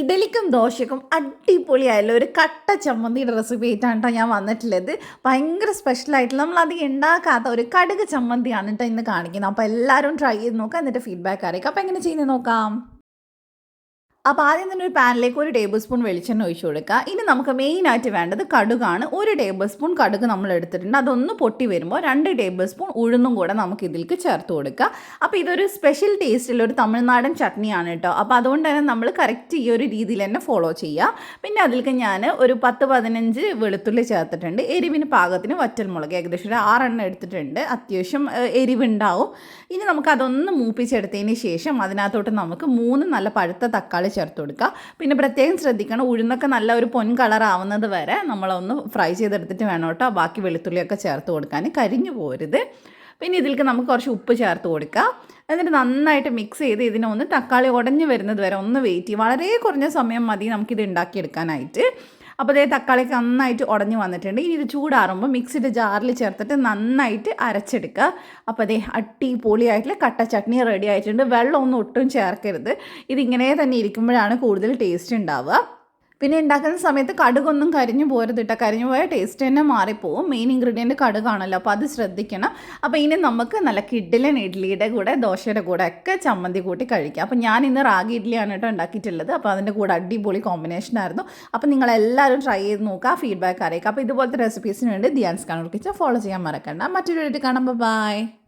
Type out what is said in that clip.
ഇഡലിക്കും ദോശക്കും അടിപൊളിയായുള്ള ഒരു കട്ട ചമ്മന്തിയുടെ റെസിപ്പി ആയിട്ടാണ് കേട്ടോ ഞാൻ വന്നിട്ടുള്ളത്. ഭയങ്കര സ്പെഷ്യലായിട്ട് നമ്മൾ അധികം ഉണ്ടാക്കാത്ത ഒരു കടുക് ചമ്മന്തിയാണ് കേട്ടോ ഇന്ന് കാണിക്കുന്നത്. അപ്പോൾ എല്ലാവരും ട്രൈ ചെയ്ത് നോക്കാം എന്നിട്ട് ഫീഡ്ബാക്ക് അറിയിക്കാം. അപ്പോൾ എങ്ങനെ ചെയ്യുന്നത് നോക്കാം? അപ്പോൾ ആദ്യം തന്നെ ഒരു പാനിലേക്ക് ഒരു ടേബിൾ സ്പൂൺ വെളിച്ചെണ്ണ ഒഴിച്ചു കൊടുക്കുക. ഇനി നമുക്ക് മെയിനായിട്ട് വേണ്ടത് കടുകാണ്. ഒരു ടേബിൾ സ്പൂൺ കടുക് നമ്മൾ എടുത്തിട്ടുണ്ട്. അതൊന്ന് പൊട്ടി വരുമ്പോൾ രണ്ട് ടേബിൾ സ്പൂൺ ഉഴുന്നും കൂടെ നമുക്ക് ഇതിലേക്ക് ചേർത്ത് കൊടുക്കുക. അപ്പോൾ ഇതൊരു സ്പെഷ്യൽ ടേസ്റ്റുള്ള ഒരു തമിഴ്നാടൻ ചട്നിയാണ് കേട്ടോ. അപ്പോൾ അതുകൊണ്ട് തന്നെ നമ്മൾ കറക്റ്റ് ഈ ഒരു രീതിയിൽ തന്നെ ഫോളോ ചെയ്യുക. പിന്നെ അതിലേക്ക് ഞാൻ ഒരു പത്ത് പതിനഞ്ച് വെളുത്തുള്ളി ചേർത്തിട്ടുണ്ട്. എരിവിന് പാകത്തിന് വറ്റൽമുളക് ഏകദേശം ഒരു ആറെണ്ണം എടുത്തിട്ടുണ്ട്. അത്യാവശ്യം എരിവുണ്ടാവും. ഇനി നമുക്ക് അതൊന്ന് മൂപ്പിച്ചെടുത്തതിന് ശേഷം അതിനകത്തോട്ട് നമുക്ക് മൂന്ന് നല്ല പഴുത്ത തക്കാളി ചേർത്ത് കൊടുക്കുക. പിന്നെ പ്രത്യേകം ശ്രദ്ധിക്കണം ഉഴുന്നൊക്കെ നല്ല ഒരു പൊൻ കളർ ആവുന്നത് വരെ നമ്മളൊന്ന് ഫ്രൈ ചെയ്തെടുത്തിട്ട് വേണം കേട്ടോ. ബാക്കി വെളുത്തുള്ളിയൊക്കെ ചേർത്ത് കൊടുക്കാൻ. കരിഞ്ഞു പോരുത്. പിന്നെ ഇതിലേക്ക് നമുക്ക് കുറച്ച് ഉപ്പ് ചേർത്ത് കൊടുക്കുക എന്നിട്ട് നന്നായിട്ട് മിക്സ് ചെയ്ത് ഇതിനെ ഒന്ന് തക്കാളി ഉടഞ്ഞു വരുന്നത് വരെ ഒന്ന് വെയിറ്റ് ചെയ്യും. വളരെ കുറഞ്ഞ സമയം മതി നമുക്കിത് ഉണ്ടാക്കിയെടുക്കാനായിട്ട്. അപ്പോൾ അതേ തക്കാളി നന്നായിട്ട് ഉടഞ്ഞു വന്നിട്ടുണ്ട്. ഇനി ഇത് ചൂടാറുമ്പോൾ മിക്സിയുടെ ജാറിൽ ചേർത്തിട്ട് നന്നായിട്ട് അരച്ചെടുക്കുക. അപ്പോൾ അതേ അടിപൊളിയായിട്ടുള്ള കട്ട ചട്നി റെഡി ആയിട്ടുണ്ട്. വെള്ളമൊന്നും ഒട്ടും ചേർക്കരുത്. ഇതിങ്ങനെ തന്നെ ഇരിക്കുമ്പോഴാണ് കൂടുതൽ ടേസ്റ്റ് ഉണ്ടാവുക. പിന്നെ ഉണ്ടാക്കുന്ന സമയത്ത് കടുകൊന്നും കരിഞ്ഞു പോരുത് കേട്ടോ കരിഞ്ഞു പോയാൽ ടേസ്റ്റ് തന്നെ മാറിപ്പോവും. മെയിൻ ഇൻഗ്രീഡിയന്റ് കടുകാണല്ലോ. അപ്പോൾ അത് ശ്രദ്ധിക്കണം. അപ്പോൾ ഇനി നമുക്ക് നല്ല കിഡിലൻ ഇഡ്ഡലിയുടെ കൂടെ ദോശയുടെ കൂടെ ഒക്കെ ചമ്മന്തി കൂട്ടി കഴിക്കാം. അപ്പോൾ ഞാൻ ഇന്ന് റാഗി ഇഡ്ഡലിയാണ് കേട്ടോ ഉണ്ടാക്കിയിട്ടുള്ളത് അപ്പോൾ അതിന്റെ കൂടെ അടിപൊളി കോമ്പിനേഷൻ ആയിരുന്നു. അപ്പോൾ നിങ്ങളെല്ലാവരും ട്രൈ ചെയ്ത് നോക്കുക ഫീഡ്ബാക്ക് അറിയിക്കുക അപ്പോൾ ഇതുപോലത്തെ റെസിപ്പീസിന് വേണ്ടി ധ്യാൻസ് കാണുക ഫോളോ ചെയ്യാൻ മറക്കണ്ട. മറ്റൊരു വീട്ടിൽ കാണാം. ബൈ